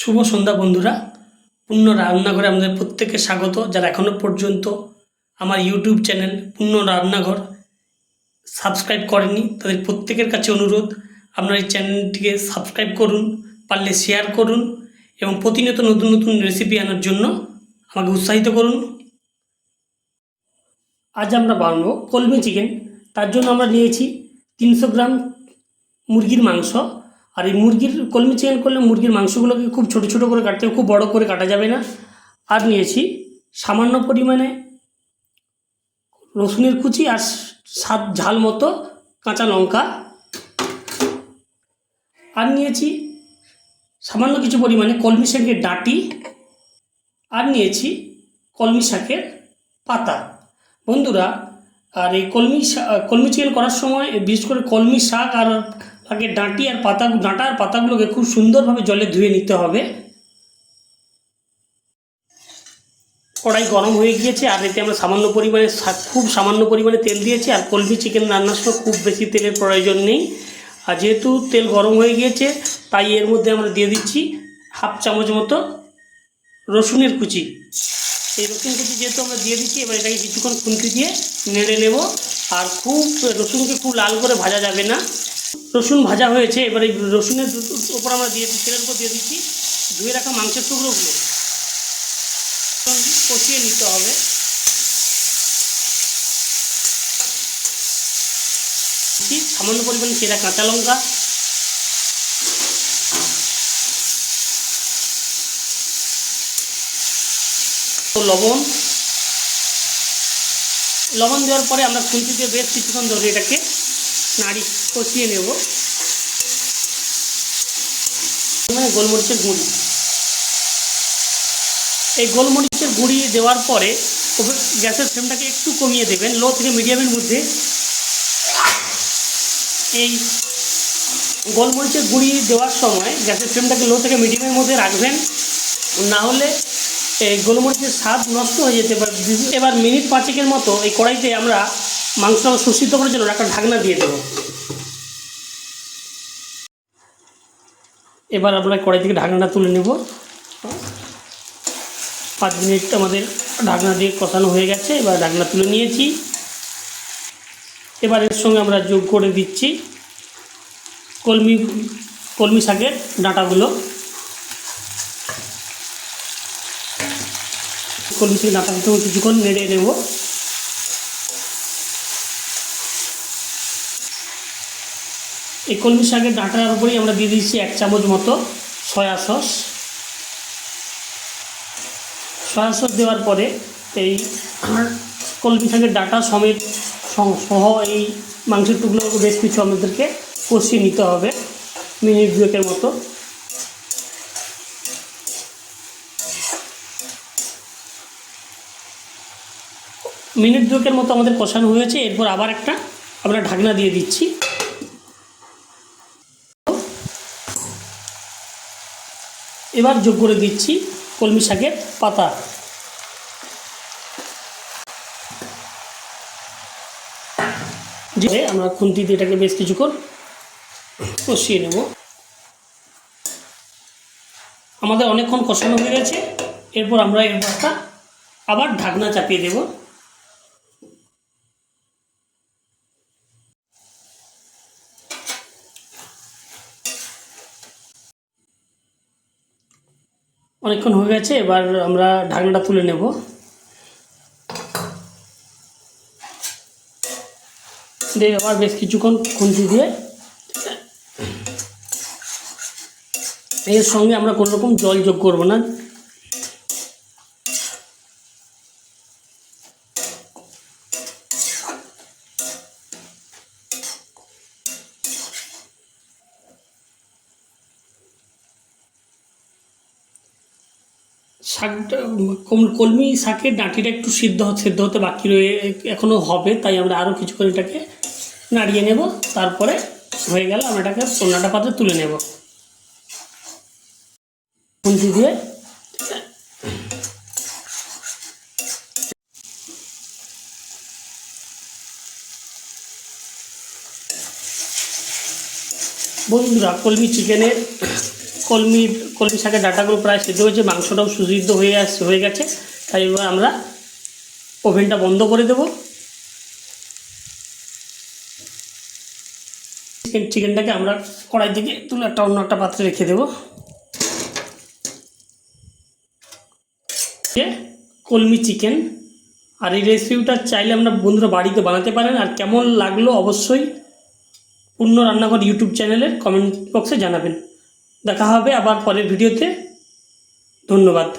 শুভ সন্ধ্যা বন্ধুরা। পূর্ণ রান্নাঘরে আমাদের প্রত্যেককে স্বাগত। যারা এখনও পর্যন্ত আমার ইউটিউব চ্যানেল পূর্ণ রান্নাঘর সাবস্ক্রাইব করেনি তাদের প্রত্যেকের কাছে অনুরোধ, আপনারা এই চ্যানেলটিকে সাবস্ক্রাইব করুন, পারলে শেয়ার করুন এবং প্রতিনিয়ত নতুন নতুন রেসিপি আনার জন্য আমাকে উৎসাহিত করুন। আজ আমরা বানাবো কলমি চিকেন। তার জন্য আমরা নিয়েছি তিনশো গ্রাম মুরগির মাংস। আর এই মুরগির কলমি চিকেন করলে মুরগির মাংসগুলোকে খুব ছোট ছোট করে কাটতে হবে, খুব বড় করে কাটা যাবে না। আর নিয়েছি সামান্য পরিমাণে রসুনের কুচি আর স্বাদ ঝাল মতো কাঁচা লঙ্কা। আর নিয়েছি সামান্য কিছু পরিমাণে কলমি শাকের ডাঁটি। আর নিয়েছি কলমি শাকের পাতা। বন্ধুরা, আর এই কলমি শা- কলমি চিকেন করার সময় বিশেষ করে কলমি শাক আর আগে ডাঁটি আর পাতা ডাঁটা আর পাতাগুলোকে খুব সুন্দরভাবে জলে ধুয়ে নিতে হবে। কড়াই গরম হয়ে গিয়েছে, আর এতে আমরা সামান্য পরিমাণে খুব সামান্য পরিমাণে তেল দিয়েছি, আর কলমি চিকেন রান্নার সময় খুব বেশি তেলের প্রয়োজন নেই। আর যেহেতু তেল গরম হয়ে গিয়েছে, তাই এর মধ্যে আমরা দিয়ে দিচ্ছি হাফ চামচ মতো রসুনের কুচি। এই রসুন কুচি যেহেতু আমরা দিয়ে দিচ্ছি, এবার এটাকে কিছুক্ষণ খুন্তি দিয়ে নেড়ে নেব। আর খুব, রসুনকে খুব লাল করে ভাজা যাবে না। রসুন ভাজা হয়েছে, এবার এই রসুনের উপর আমরা দিয়ে তেলের উপর দিয়ে দিচ্ছি ধুয়ে রাখা মাংসের টুকরোগুলো। কষিয়ে নিতে হবে। সামান্য পরিমাণে চেরা কাঁচা লঙ্কা। লবণ। লবণ দেওয়ার পরে আমরা খুন্তি দিয়ে বেশ কিছুক্ষণ ধরে এটাকে নাড়ি, কষিয়ে নেব। গোলমরিচের গুঁড়ি। এই গোলমরিচের গুঁড়ি দেওয়ার পরে গ্যাসের ফ্লেমটাকে একটু কমিয়ে দেবেন, লো থেকে মিডিয়ামের মধ্যে। এই গোলমরিচের গুঁড়ি দেওয়ার সময় গ্যাসের ফ্লেমটাকে লো থেকে মিডিয়ামের মধ্যে রাখবেন। না হলে এই গোলমরিচের স্বাদ নষ্ট হয়ে যেতে পারে। এবার মিনিট পাঁচেকের মতো এই কড়াইতে আমরা মাংস সুসিদ্ধ করার জন্য একটা ঢাকনা দিয়ে দেবো। এবার আমরা কড়াই থেকে ঢাকনাটা তুলে নেব। পাঁচ মিনিট আমাদের ঢাকনা দিয়ে কষানো হয়ে গেছে, এবার ঢাকনা তুলে নিয়েছি। এবার এর সঙ্গে আমরা যোগ করে দিচ্ছি কলমি কলমি শাকের ডাঁটাগুলো। কলমি শাকের ডাঁটাগুলো কিছুক্ষণ নেড়ে নেব। এই কলমি শাকের ডাঁটার উপরেই আমরা দিয়ে দিচ্ছি এক চামচ মতো সয়া সস। সয়া সস দেওয়ার পরে এই কলমি শাকের ডাঁটা সমেত সহ এই মাংসের টুকরো বেশ কিছু আমাদেরকে কষিয়ে নিতে হবে মিনিট দুয়েকের মতো। মিনিট দুয়েকের মতো আমাদের কষানো হয়েছে, এরপর আবার একটা আমরা ঢাকনা দিয়ে দিচ্ছি। এবার যোগ করে দিচ্ছি কলমি শাকের পাতা। যে আমরা খুন্তি দিয়ে এটাকে বেশ কিছুক্ষণ কষিয়ে নেব। আমাদের অনেকক্ষণ কষানো হয়ে গেছে, এরপর আমরা এর একটা আবার ঢাকনা চাপিয়ে দেব। অনেকক্ষণ হয়ে গেছে, এবার আমরা ঢাকনাটা তুলে নেব। দিয়ে আবার বেশ কিছুক্ষণ খুন্তি দিয়ে। এর সঙ্গে আমরা কোনো রকম জল যোগ করব না। শাকটা কলমি শাকের ডাঁটিটা একটু সিদ্ধ সেদ্ধ হতে বাকি রয়ে এখনও হবে, তাই আমরা আরও কিছুক্ষণ এটাকে নাড়িয়ে নেব। তারপরে হয়ে গেলে, আমরা এটাকে পণ্যটা পাতে তুলে নেব। খুন্তি দিয়ে। বন্ধুরা, কলমি চিকেনের কলমির কলমি শাকের ডাটাগুলো প্রায় সিদ্ধ হয়েছে, মাংসটাও সুসিদ্ধ হয়ে আস, হয়ে গেছে। তাই এবার আমরা ওভেনটা বন্ধ করে দেবো। চিকেন চিকেনটাকে আমরা কড়াই থেকে তুলে একটা অন্য একটা পাত্রে রেখে দেবো। কলমি চিকেন। আর এই রেসিপিটা চাইলে আমরা বন্ধুরা বাড়িতে বানাতে পারেন। আর কেমন লাগল অবশ্যই পূর্ণ রান্নাঘর ইউটিউব চ্যানেলের কমেন্ট বক্সে জানাবেন। দেখা হবে আবার পরের ভিডিওতে। ধন্যবাদ।